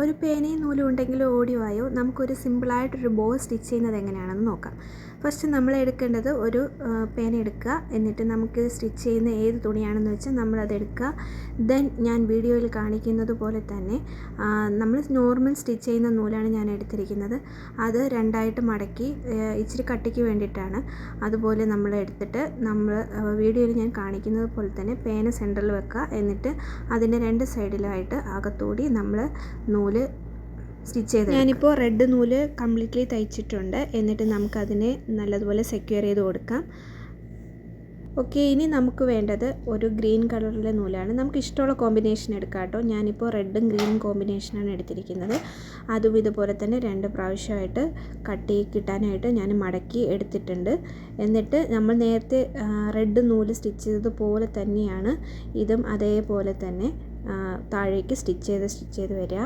ഒരു പേനയും നൂലും ഉണ്ടെങ്കിൽ ഓടിവായോ നമുക്കൊരു സിമ്പിളായിട്ടൊരു ബോ സ്റ്റിച്ച് ചെയ്യുന്നത് എങ്ങനെയാണെന്ന് നോക്കാം. ഫസ്റ്റ് നമ്മൾ എടുക്കേണ്ടത് ഒരു പേന എടുക്കുക. എന്നിട്ട് നമുക്ക് സ്റ്റിച്ച് ചെയ്യുന്ന ഏത് തുണിയാണെന്ന് വെച്ചാൽ നമ്മളത് എടുക്കുക. ദെൻ ഞാൻ വീഡിയോയിൽ കാണിക്കുന്നത് പോലെ തന്നെ നമ്മൾ നോർമൽ സ്റ്റിച്ച് ചെയ്യുന്ന നൂലാണ് ഞാൻ എടുത്തിരിക്കുന്നത്. അത് രണ്ടായിട്ട് മടക്കി ഇച്ചിരി കട്ടിക്ക് വേണ്ടിയിട്ടാണ്. അതുപോലെ നമ്മൾ എടുത്തിട്ട് നമ്മൾ വീഡിയോയിൽ ഞാൻ കാണിക്കുന്നത് പോലെ തന്നെ പേന സെന്ററിൽ വെക്കുക. എന്നിട്ട് അതിന്റെ രണ്ട് സൈഡിലായിട്ട് അകത്തൂടി നമ്മൾ നൂൽ സ്റ്റിച്ച് ചെയ്ത് ഞാനിപ്പോൾ റെഡ് നൂൽ കംപ്ലീറ്റ്ലി തയ്ച്ചിട്ടുണ്ട്. എന്നിട്ട് നമുക്കതിനെ നല്ലതുപോലെ സെക്യൂർ ചെയ്ത് കൊടുക്കാം. ഓക്കെ ഇനി നമുക്ക് വേണ്ടത് ഒരു ഗ്രീൻ കളറിലെ നൂലാണ്. നമുക്ക് ഇഷ്ടമുള്ള കോമ്പിനേഷൻ എടുക്കാം കേട്ടോ. ഞാനിപ്പോൾ റെഡും ഗ്രീനും കോമ്പിനേഷനാണ് എടുത്തിരിക്കുന്നത്. അതും ഇതുപോലെ തന്നെ രണ്ട് പ്രാവശ്യമായിട്ട് കട്ടി കിട്ടാനായിട്ട് ഞാൻ മടക്കി എടുത്തിട്ടുണ്ട്. എന്നിട്ട് നമ്മൾ നേരത്തെ റെഡ് നൂൽ സ്റ്റിച്ച് ചെയ്തതുപോലെ തന്നെയാണ് ഇതും അതേപോലെ തന്നെ താഴേക്ക് സ്റ്റിച്ച് ചെയ്ത് സ്റ്റിച്ച് ചെയ്ത് വരിക.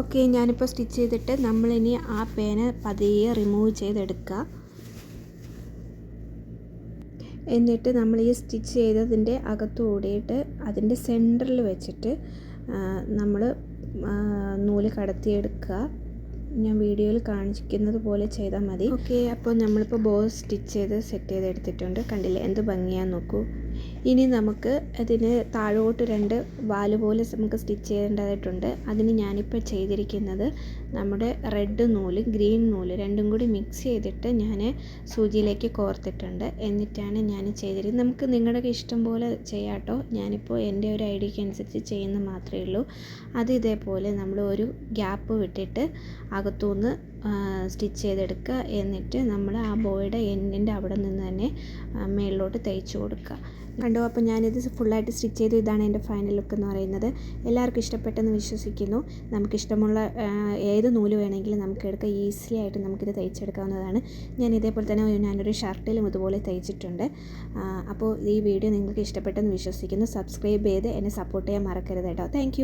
ഓക്കെ ഞാനിപ്പോൾ സ്റ്റിച്ച് ചെയ്തിട്ട് നമ്മളിനി ആ പേന പതിയെ റിമൂവ് ചെയ്തെടുക്കുക എന്നിട്ട് നമ്മൾ ഈ സ്റ്റിച്ച് ചെയ്തതിന്റെ അകത്തൂടിയിട്ട് അതിന്റെ സെന്ററിൽ വെച്ചിട്ട് നമ്മൾ നൂൽ കടത്തിയെടുക്കുക ഞാൻ വീഡിയോയിൽ കാണിക്കുന്നത് പോലെ ചെയ്താൽ മതി. ഓക്കെ അപ്പോൾ നമ്മളിപ്പോൾ ബോസ് സ്റ്റിച്ച് ചെയ്ത് സെറ്റ് ചെയ്തെടുത്തിട്ടുണ്ട്. കണ്ടില്ലേ എന്ത് ഭംഗിയാന്ന് നോക്കൂ. ഇനി നമുക്ക് അതിന് താഴോട്ട് രണ്ട് വാൽ പോലെ നമുക്ക് സ്റ്റിച്ച് ചെയ്യേണ്ടതായിട്ടുണ്ട്. അതിന് ഞാനിപ്പോൾ ചെയ്തിരിക്കുന്നത് നമ്മുടെ റെഡ് നൂൽ ഗ്രീൻ നൂൽ രണ്ടും കൂടി മിക്സ് ചെയ്തിട്ട് ഞാൻ സൂചിയിലേക്ക് കോർത്തിട്ടുണ്ട്. എന്നിട്ടാണ് ഞാൻ ചെയ്തിരിക്കുന്നത്. നമുക്ക് നിങ്ങളുടെ ഇഷ്ടം പോലെ ചെയ്യാട്ടോ ഞാനിപ്പോൾ എന്റെ ഒരു ഐഡിയക്ക് അനുസരിച്ച് ചെയ്യുന്ന മാത്രമേ ഉള്ളൂ. അത് ഇതേപോലെ നമ്മൾ ഒരു ഗ്യാപ്പ് വിട്ടിട്ട് അകത്തുനിന്ന് സ്റ്റിച്ച് ചെയ്തെടുക്കുക. എന്നിട്ട് നമ്മൾ ആ ബോയുടെ എൻഡിന്റെ അവിടെ നിന്ന് തന്നെ മേളിലോട്ട് തയ്ച്ചു കൊടുക്കുക. കണ്ടോ. അപ്പോൾ ഞാനിത് ഫുള്ളായിട്ട് സ്റ്റിച്ച് ചെയ്തു. ഇതാണ് എന്റെ ഫൈനൽ ലുക്ക് എന്ന് പറയുന്നത്. എല്ലാവർക്കും ഇഷ്ടപ്പെട്ടെന്ന് വിശ്വസിക്കുന്നു. നമുക്കിഷ്ടമുള്ള ഏത് നൂൽ വേണമെങ്കിലും നമുക്ക് എടുക്കാം. ഈസിലി ആയിട്ട് നമുക്കിത് തയ്ച്ചെടുക്കാവുന്നതാണ്. ഞാൻ ഇതേപോലെ തന്നെ ഞാനൊരു ഷർട്ടിലും ഇതുപോലെ തയ്ച്ചിട്ടുണ്ട്. അപ്പോൾ ഈ വീഡിയോ നിങ്ങൾക്ക് ഇഷ്ടപ്പെട്ടെന്ന് വിശ്വസിക്കുന്നു. സബ്സ്ക്രൈബ് ചെയ്ത് എന്നെ സപ്പോർട്ട് ചെയ്യാൻ മറക്കരുത് കേട്ടോ. താങ്ക്